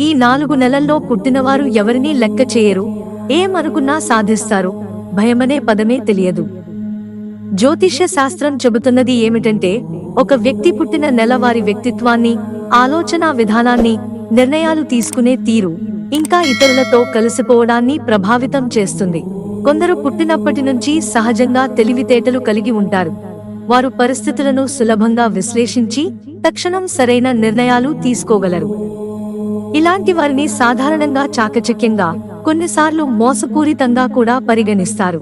ఈ నాలుగు నెలల్లో పుట్టినవారు ఎవరినీ లెక్క చేయరు ఏమనుకున్నా సాధిస్తారు భయమనే పదమే తెలియదు. జ్యోతిష్య శాస్త్రం చెబుతున్నది ఏమిటంటే ఒక వ్యక్తి పుట్టిన నెల వారి వ్యక్తిత్వాన్ని ఆలోచన విధానాన్ని నిర్ణయాలు తీసుకునే తీరు ఇంకా ఇతరులతో కలిసిపోవడాన్ని ప్రభావితం చేస్తుంది. కొందరు పుట్టినప్పటి నుంచి సహజంగా తెలివితేటలు కలిగి ఉంటారు. వారు పరిస్థితులను సులభంగా విశ్లేషించి తక్షణం సరైన నిర్ణయాలు తీసుకోగలరు. ఇలాంటి వారిని సాధారణంగా చాకచక్యంగా కొన్నిసార్లు మోసపూరితంగా కూడా పరిగణిస్తారు.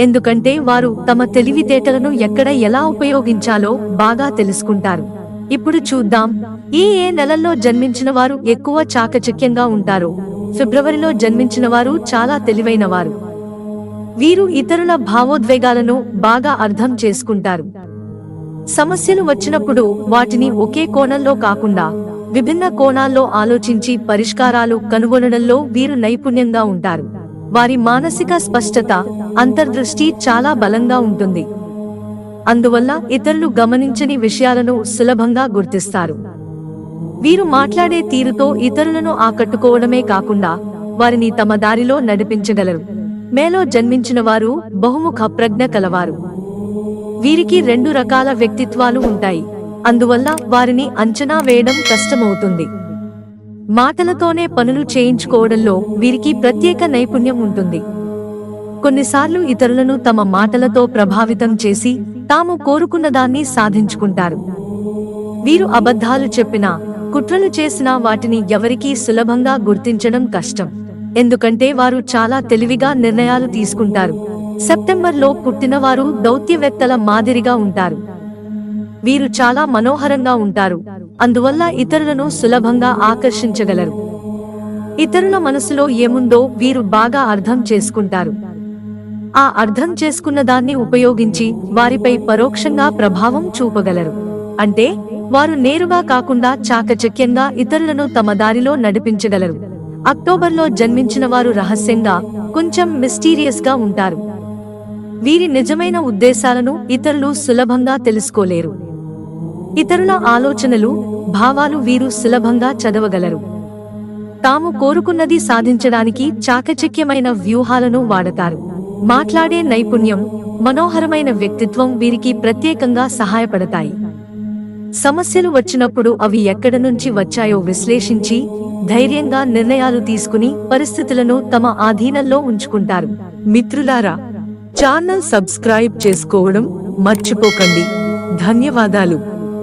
ఎందుకంటే వారు తమ తెలివితేటలను ఎక్కడ ఎలా ఉపయోగించాలో బాగా తెలుసుకుంటారు. ఇప్పుడు చూద్దాం ఈ ఏ నెలల్లో జన్మించిన వారు ఎక్కువ చాకచక్యంగా ఉంటారు? ఫిబ్రవరిలో జన్మించిన వారు చాలా తెలివైన వారు వీరు ఇతరుల భావోద్వేగాలను బాగా అర్థం చేసుకుంటారు. సమస్యలు వచ్చినప్పుడు వాటిని ఒకే కోణంలో కాకుండా విభిన్న కోణాల్లో ఆలోచించి పరిష్కారాలు కనుగొనడంలో వీరు నైపుణ్యంగా ఉంటారు. వారి మానసిక స్పష్టత అంతర్దృష్టి చాలా బలంగా ఉంటుంది. అందువల్ల ఇతరులు గమనించని విషయాలను సులభంగా గుర్తిస్తారు. వీరు మాట్లాడే తీరుతో ఇతరులను ఆకట్టుకోవడమే కాకుండా వారిని తమ దారిలో నడిపించగలరు. మేలో జన్మించిన వారు బహుముఖ ప్రజ్ఞ కలవారు. వీరికి రెండు రకాల వ్యక్తిత్వాలు ఉంటాయి. అందువల్ల వారిని అంచనా వేయడం కష్టమవుతుంది. మాటలతోనే పనులు చేయించుకోవడంలో వీరికి ప్రత్యేక నైపుణ్యం ఉంటుంది. కొన్నిసార్లు ఇతరులను తమ మాటలతో ప్రభావితం చేసి తాము కోరుకున్నదాన్ని సాధించుకుంటారు. వీరు అబద్ధాలు చెప్పినా కుట్రలు చేసినా వాటిని ఎవరికీ సులభంగా గుర్తించడం కష్టం. ఎందుకంటే వారు చాలా తెలివిగా నిర్ణయాలు తీసుకుంటారు. సెప్టెంబర్లో పుట్టినవారు దౌత్యవేత్తల మాదిరిగా ఉంటారు. వీరు చాలా మనోహరంగా ఉంటారు. అందువల్ల ఇతరులను సులభంగా ఆకర్షించగలరు. ఇతరుల మనసులో ఏముందో వీరు బాగా అర్థం చేసుకుంటారు. ఆ అర్థం చేసుకున్న దాన్ని ఉపయోగించి వారిపై పరోక్షంగా ప్రభావం చూపగలరు. అంటే వారు నేరుగా కాకుండా చాకచక్యంగా ఇతరులను తమ దారిలో నడిపించగలరు. అక్టోబర్లో జన్మించిన వారు రహస్యంగా కొంచెం మిస్టీరియస్గా ఉంటారు. వీరి నిజమైన ఉద్దేశాలను ఇతరులు సులభంగా తెలుసుకోలేరు. ఇతరుల ఆలోచనలు భావాలు వీరు సులభంగా చదవగలరు. తాము కోరుకున్నది సాధించడానికి చాకచక్యమైన వ్యూహాలను వాడతారు. మాట్లాడే నైపుణ్యం మనోహరమైన వ్యక్తిత్వం వీరికి ప్రత్యేకంగా సహాయపడతాయి. సమస్యలు వచ్చినప్పుడు అవి ఎక్కడ నుంచి వచ్చాయో విశ్లేషించి ధైర్యంగా నిర్ణయాలు తీసుకుని పరిస్థితులను తమ ఆధీనంలో ఉంచుకుంటారు. మిత్రులారా ఛానల్ సబ్స్క్రైబ్ చేసుకోవడం మర్చిపోకండి. ధన్యవాదాలు.